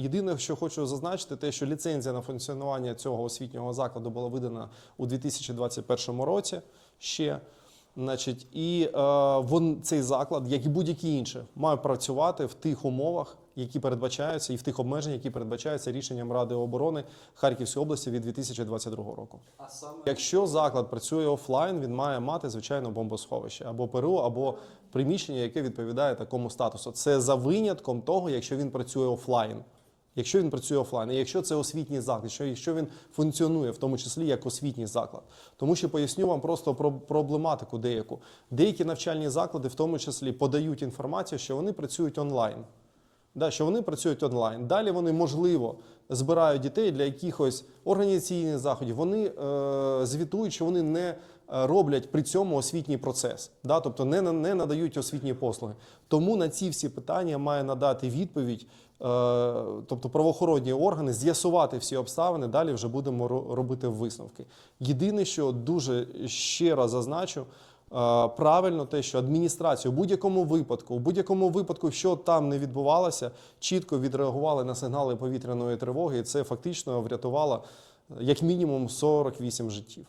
Єдине, що хочу зазначити, те, що ліцензія на функціонування цього освітнього закладу була видана у 2021 році ще. Значить, і е, вон цей заклад, як і будь-який інший, має працювати в тих умовах, які передбачаються, і в тих обмеженнях, які передбачаються рішенням Ради оборони Харківської області від 2022 року. А саме Якщо заклад працює офлайн, він має мати звичайно бомбосховище або ПРУ, або приміщення, яке відповідає такому статусу. Це за винятком того, якщо він працює офлайн. Якщо він працює офлайн, і якщо це освітній заклад, якщо, якщо він функціонує в тому числі як освітній заклад, тому що поясню вам просто про проблематику деяку. Деякі навчальні заклади, в тому числі, подають інформацію, що вони працюють онлайн. Да, що вони працюють онлайн. Далі вони, можливо, збирають дітей для якихось організаційних заходів. Вони е, звітують, що вони не е, роблять при цьому освітній процес, да, тобто не, не надають освітні послуги. Тому на ці всі питання має надати відповідь, е, тобто правоохоронні органи, з'ясувати всі обставини. Далі вже будемо робити висновки. Єдине, що дуже ще раз зазначу. Е, Правильно те, що адміністрація у будь-якому випадку, у будь-якому випадку, що там не відбувалося, чітко відреагували на сигнали повітряної тривоги, і це фактично врятувало як мінімум 48 життів.